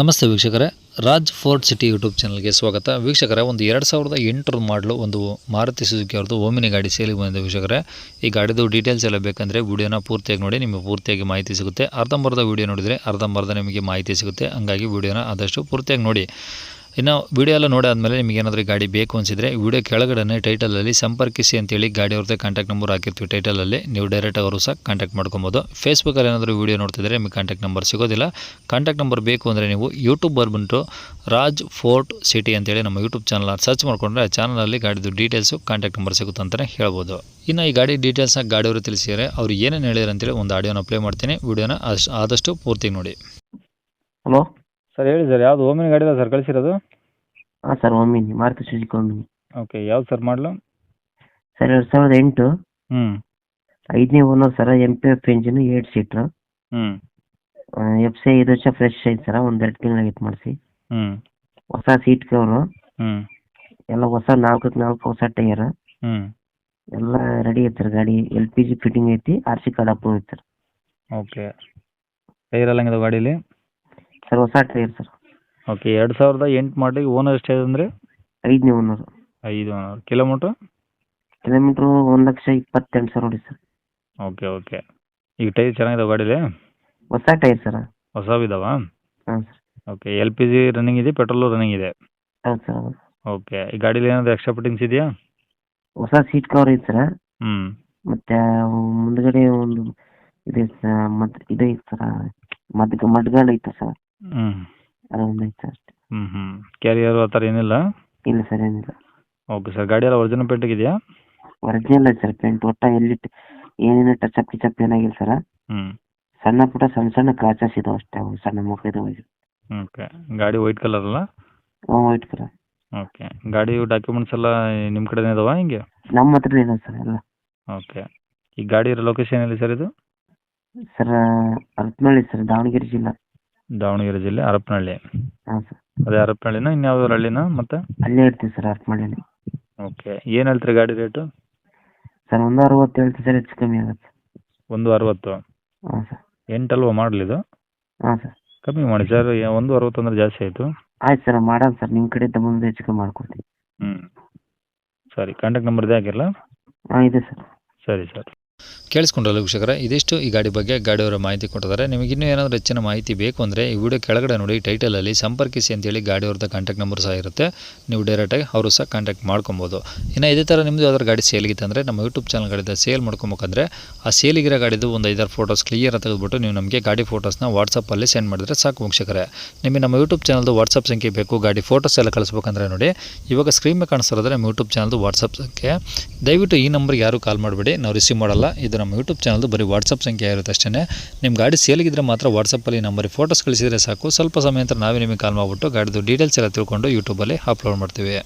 ನಮಸ್ತೆ ವೀಕ್ಷಕರೇ, Raj Fort city YouTube ಚಾನಲ್ಗೆ ಸ್ವಾಗತ. ವೀಕ್ಷಕರೇ, ಒಂದು ಎರಡು ಸಾವಿರದ ಎಂಟರ ಮಾಡಲು ಒಂದು ಮಾರುತಿ ಸುಜುಕಿ ಅವ್ರದ್ದು ಓಮಿನಿ ಗಾಡಿ ಸೇಲಿಗೆ ಬಂದಿದೆ ವೀಕ್ಷಕರೇ. ಈ ಗಾಡಿದು ಡೀಟೇಲ್ಸ್ ಎಲ್ಲ ಬೇಕಂದರೆ ವೀಡಿಯೋನ ಪೂರ್ತಿಯಾಗಿ ನೋಡಿ, ನಿಮಗೆ ಪೂರ್ತಿಯಾಗಿ ಮಾಹಿತಿ ಸಿಗುತ್ತೆ. ಅರ್ಧಂಬರ್ಧ ವಿಡಿಯೋ ನೋಡಿದರೆ ಅರ್ಧಂಬರ್ಧ ನಿಮಗೆ ಮಾಹಿತಿ ಸಿಗುತ್ತೆ. ಹಂಗಾಗಿ ವೀಡಿಯೋನ ಆದಷ್ಟು ಪೂರ್ತಿಯಾಗಿ ನೋಡಿ. ಇನ್ನು ವಿಡಿಯೋ ಎಲ್ಲ ನೋಡಾದ್ಮೇಲೆ ನಿಮಗೆ ಏನಾದರೂ ಗಾಡಿ ಬೇಕು ಅನಿಸಿದರೆ ವಿಡಿಯೋ ಕೆಳಗಡೆ ಟೈಟಲಲ್ಲಿ ಸಂಪರ್ಕಿಸಿ ಅಂತೇಳಿ ಗಾಡಿ ಅವ್ರದ್ದೇ ಕಾಂಟ್ಯಾಕ್ಟ್ ನಂಬರ್ ಹಾಕಿರ್ತೀವಿ ಟೈಟಲಲ್ಲಿ ನೀವು ಡೈರೆಕ್ಟ್ ಅವರು ಸಹ ಕಾಂಟ್ಯಾಕ್ಟ್ ಮಾಡ್ಕೊಬೋದು. ಫೇಸ್ಬುಕ್ಕಲ್ಲಿ ಏನಾದರೂ ವಿಡಿಯೋ ನೋಡ್ತಿದ್ರೆ ನಿಮಗೆ ಕಾಂಟ್ಯಾಕ್ಟ್ ನಂಬರ್ ಸಿಗೋದಿಲ್ಲ. ಕಾಂಟ್ಯಾಕ್ಟ್ ನಂಬರ್ ಬೇಕು ಅಂದರೆ ನೀವು ಯೂಟ್ಯೂಬ್ ಬಂದುಬಿಟ್ಟು ರಾಜ್ ಫೋರ್ಟ್ ಸಿಟಿ ಅಂತೇಳಿ ನಮ್ಮ ಯೂಟ್ಯೂಬ್ ಚಾನಲ್ ಸರ್ಚ್ ಮಾಡಿಕೊಂಡ್ರೆ ಆ ಚಾನಲಲ್ಲಿ ಗಾಡಿದು ಡೀಟೇಲ್ಸು ಕಾಂಟ್ಯಾಕ್ಟ್ ನಂಬರ್ ಸಿಗುತ್ತೆ ಅಂತಲೇ ಹೇಳ್ಬೋದು. ಇನ್ನು ಈ ಗಾಡಿ ಡೀಟೇಲ್ಸ್ನ ಗಾಡಿಯವರು ತಿಳಿಸಿದರೆ ಅವ್ರು ಏನೇನು ಹೇಳಿದ್ರು ಅಂತೇಳಿ ಒಂದು ಆಡಿಯೋನ ಪ್ಲೇ ಮಾಡ್ತೀನಿ. ವಿಡಿಯೋನ ಆದಷ್ಟು ಪೂರ್ತಿ ನೋಡಿ. ಹಲೋ ಸರ್ ಹೇಳಿ ಸರ್, ಯಾವುದು ಓಮಿನ ಗಾಡಿ ಸರ್, ಕಳಿಸಿರೋದು? ಹಾಂ sir Omni Maruti Suzuki Omni okay ಯಾವ್ದು ಸರ್ ಮಾಡಲು ಸರ್ ಎರಡು ಸಾವಿರದ ಎಂಟು. ಹ್ಞೂ ಐದನೇ owner sir M P F engine eight seater ಹ್ಞೂ ಎಫ್ ಸಿ ಐದು ವರ್ಷ ಫ್ರೆಶ್ ಐತೆ ಸರ ಒಂದೆರಡು ತಿಂಗಳಾಗಿತ್ತು ಮಾಡಿಸಿ. ಹ್ಞೂ ಹೊಸ ಸೀಟ್ ಕವರು ಹ್ಞೂ ಎಲ್ಲ ಹೊಸ ನಾಲ್ಕಕ್ಕೆ ನಾಲ್ಕು ಹೊಸ ಟೈರ್ ಹ್ಞೂ ಎಲ್ಲ ರೆಡಿ ಐತೆ ಸರ್ ಗಾಡಿ ಎಲ್ ಪಿ ಜಿ ಫಿಟ್ಟಿಂಗ್ ಐತಿ ಆರ್ ಸಿ ಕಾರ್ಡ್ ಅಪ್ರೂವ್ ಐತೆ ಸರ್ ಓಕೆ ಟೈರ್ ಎಲ್ಲ ಹೆಂಗಿದೆ ಗಾಡೀಲಿ? ಸರ್ ಹೊಸ ಟೈರ್ ಸರ್ ಓಕೆ ಎರಡು ಸಾವಿರದ ಎಂಟು ಮಾಡಿ ಓನರ್ ಸ್ಟೇಜ್ ಅಂದರೆ ಐದನೇ ಓನರ್. ಐದು ಓನರ್. ಕಿಲೋಮೀಟ್ರ್? ಕಿಲೋಮೀಟ್ರು ಒಂದು ಲಕ್ಷ ಇಪ್ಪತ್ತೆಂಟು ಸಾವಿರ ನೋಡಿ ಸರ್. Okay okay. ಈಗ ಟೈರ್ ಚೆನ್ನಾಗಿದೆ ಗಾಡೀಲಿ ಹೊಸ ಟೈರ್ ಸರ್. ಹೊಸವಿದಾವಾ? ಹಾಂ sir. Okay L P G running ಇದೆ ಪೆಟ್ರೋಲು ರನ್ನಿಂಗ್ ಇದೆ? ಹೌದು ಸರ್ ಹೌದು. ಓಕೆ ಈ ಗಾಡೀಲಿ ಏನಾದರೂ ಎಕ್ಸ್ಟ್ರಾ ಫಿಟ್ಟಿಂಗ್ಸ್ ಇದೆಯಾ? ಹೊಸ ಸೀಟ್ ಕವರ್ ಐತೆ ಸರ್. ಹ್ಞೂ ಮತ್ತೆ ಮುಂದ್ಗಡೆ ಒಂದು ಇದೆ ಸರ್ ಮದ್ ಇದೆ ಸರ್ ಮದ್ ಮಡ್ಗಾಡ್ ಐತೆ ಸರ್. ಹ್ಞೂ ಅದೊಂದು ಐತೆ ಅಷ್ಟೇ. ಕ್ಯಾರಿಯರು ಆ ಥರ ಏನಿಲ್ಲ? ಇಲ್ಲ ಸರ್ ಏನಿಲ್ಲ. ಓಕೆ ಸರ್ ಗಾಡಿ ಎಲ್ಲ ಒರಿಜಿನಲ್ ಪೇಂಟ್ ಇದೆಯಾ ಒರಿಜಿನಲ್ ಸರ್ ಪೇಂಟ್ ಒಟ್ಟ ಎಲ್ಲಿ ಏನೇನು ಟಚ್ ಅಪ್ ಕಿಚಪ್ ಏನಾಗಿಲ್ಲ ಸರ್. ಹ್ಞೂ ಸಣ್ಣ ಪುಟ್ಟ ಸಣ್ಣ ಸಣ್ಣ ಕ್ರಾಚಸ್ ಇದಾವೆ ಅಷ್ಟೇ ಅವು ಸಣ್ಣ ಮುಖ ಇದಾವೆ ಓಕೆ ಗಾಡಿ ವೈಟ್ ಕಲರ್ ಅಲ್ಲ? ವೈಟ್ ಕಲರ್ ಓಕೆ ಗಾಡಿ ಡಾಕ್ಯುಮೆಂಟ್ಸ್ ಎಲ್ಲ ನಿಮ್ಮ ಕಡೆನೇ ಇದಾವ ಹಿಂಗೆ? ನಮ್ಮ ಹತ್ರ ಇದೆ ಸರ್ ಎಲ್ಲ. ಓಕೆ ಈ ಗಾಡಿ ಲೊಕೇಶನ್ ಎಲ್ಲಿ ಸರ್ ಇದು? ಸರ್ ಹರಪನಹಳ್ಳಿ ಸರ್ ದಾವಣಗೆರೆ ಜಿಲ್ಲಾ. ದಾವಣಗೆರೆ ಜಿಲ್ಲೆ ಹರಪನಹಳ್ಳಿ. ಹಾಂ ಸರ್. ಅದೇ ಹರಪನಹಳ್ಳಿನ ಇನ್ಯಾವ್ದಾರು ಹಳ್ಳಿನ ಮತ್ತೆ? ಅಲ್ಲೇ ಇರ್ತೀವಿ ಸರ್ ಹರಪನಹಳ್ಳಿ ಓಕೆ ಏನು ಹೇಳ್ತೀರಿ ಗಾಡಿ ರೇಟು? ಸರ್ ಒಂದು ಅರವತ್ತು ಹೇಳ್ತೀವಿ ಸರ್ ಹೆಚ್ಚು ಕಮ್ಮಿ ಆಗುತ್ತೆ ಒಂದು ಅರವತ್ತು? ಹಾಂ ಸರ್. ಎಂಟಲ್ವ ಮಾಡಲಿದು ಹಾಂ ಸರ್. ಕಮ್ಮಿ ಮಾಡಿ ಸರ್ ಒಂದು ಅರವತ್ತು ಅಂದ್ರೆ ಜಾಸ್ತಿ ಆಯಿತು. ಆಯ್ತು ಸರ್ ಮಾಡೋಣ ಸರ್ ನಿಮ್ಮ ಕಡೆಯಿಂದ ಬಂದು ಹೆಚ್ಚು ಕಮ್ಮಿ ಮಾಡ್ಕೊಡ್ತೀನಿ. ಹ್ಞೂ ಸರಿ ಕಾಂಟ್ಯಾಕ್ಟ್ ನಂಬರ್ ಇದೆ ಹಾಕಿರಲ್ಲ ಹಾಂ ಇದೆ ಸರ್. ಸರಿ ಸರ್. ಕೇಳಿಸ್ಕೊಂಡ್ರಲ್ಲ ವೀಕ್ಷಕರೇ, ಇದಿಷ್ಟು ಈ ಗಾಡಿ ಬಗ್ಗೆ ಗಾಡಿಯವರ ಮಾಹಿತಿ ಕೊಟ್ಟಿದ್ದಾರೆ. ನಿಮಗೆ ಇನ್ನೂ ಏನಾದರೂ ಹೆಚ್ಚಿನ ಮಾಹಿತಿ ಬೇಕು ಅಂದರೆ ಈ ವಿಡಿಯೋ ಕೆಳಗಡೆ ನೋಡಿ ಟೈಟಲಲ್ಲಿ ಸಂಪರ್ಕಿಸಿ ಅಂತೇಳಿ ಗಾಡಿಯವ್ರದ್ದು ಕಾಂಟ್ಯಾಕ್ಟ್ ನಂಬರ್ ಸಹ ಇರುತ್ತೆ. ನೀವು ಡೈರೆಕ್ಟಾಗಿ ಅವರು ಸಹ ಕಾಂಟ್ಯಾಕ್ಟ್ ಮಾಡ್ಕೊಬೋದು. ಇನ್ನು ಇದೇ ಥರ ನಿಮ್ಮದು ಯಾವ್ದಾದ್ರು ಗಾಡಿ ಸೇಲ್ಗಿತ್ತು ಅಂದರೆ ನಮ್ಮ ಯೂಟ್ಯೂಬ್ ಚಾನಲ್ಗಳಿಂದ ಸೇಲ್ ಮಾಡ್ಕೊಬೇಕಂದ್ರೆ ಆ ಸೇಲಿಗಿರೋ ಗಾಡಿದು ಒಂದು ಐದಾರು ಫೋಟೋಸ್ ಕ್ಲಿಯರ್ ತೆಗೆದುಬಿಟ್ಟು ನೀವು ನಮಗೆ ಗಾಡಿ ಫೋಟೋಸ್ನ ವಾಟ್ಸಪ್ಪಲ್ಲಿ ಸೆಂಡ್ ಮಾಡಿದ್ರೆ ಸಾಕು ವೀಕ್ಷಕರೇ. ನಿಮಗೆ ನಮ್ಮ ಯೂಟ್ಯೂಬ್ ಚಾನಲ್ದು ವಾಟ್ಸಪ್ ಸಂಖ್ಯೆ ಬೇಕು, ಗಾಡಿ ಫೋಟೋಸ್ ಎಲ್ಲ ಕಳಿಸ್ಬೇಕಂದ್ರೆ ನೋಡಿ, ಇವಾಗ ಸ್ಕ್ರೀನ್ ಮೇಲೆ ಕಾಣಿಸ್ತಿರೋದ್ರೆ ನಮ್ಮ ಯೂಟ್ಯೂಬ್ ಚಾನಲ್ದು ವಾಟ್ಸಪ್ ಸಂಖ್ಯೆ. ದಯವಿಟ್ಟು ಈ ನಂಬರ್ಗೆ ಯಾರು ಕಾಲ್ ಮಾಡಬೇಡಿ, ನಾವು ರಿಸೀವ್ ಮಾಡಲ್ಲ. ಇದು ನಮ್ಮ ಯೂಟ್ಯೂಬ್ ಚಾನಲ್ದು ಬರೀ ವಾಟ್ಸಪ್ ಸಂಖ್ಯೆ ಇರುತ್ತೆ ಅಷ್ಟೇ ನಿಮ್ಮ ಗಾಡಿ ಸೇಲಿಗಿದ್ರೆ ಮಾತ್ರ ವಾಟ್ಸಪ್ಪಲ್ಲಿ ನಂಬರ್ ಫೋಟೋಸ್ ಕಳಿಸಿದರೆ ಸಾಕು. ಸ್ವಲ್ಪ ಸಮಯ ನಂತರ ನಾವೇ ನಿಮಗೆ ಕಾಲ್ ಮಾಡಿಬಿಟ್ಟು ಗಾಡಿದು ಡೀಟೇಲ್ಸ್ ಎಲ್ಲ ತಿಳ್ಕೊಂಡು ಯೂಟ್ಯೂಬಲ್ಲಿ ಅಪ್ಲೋಡ್ ಮಾಡ್ತೀವಿ.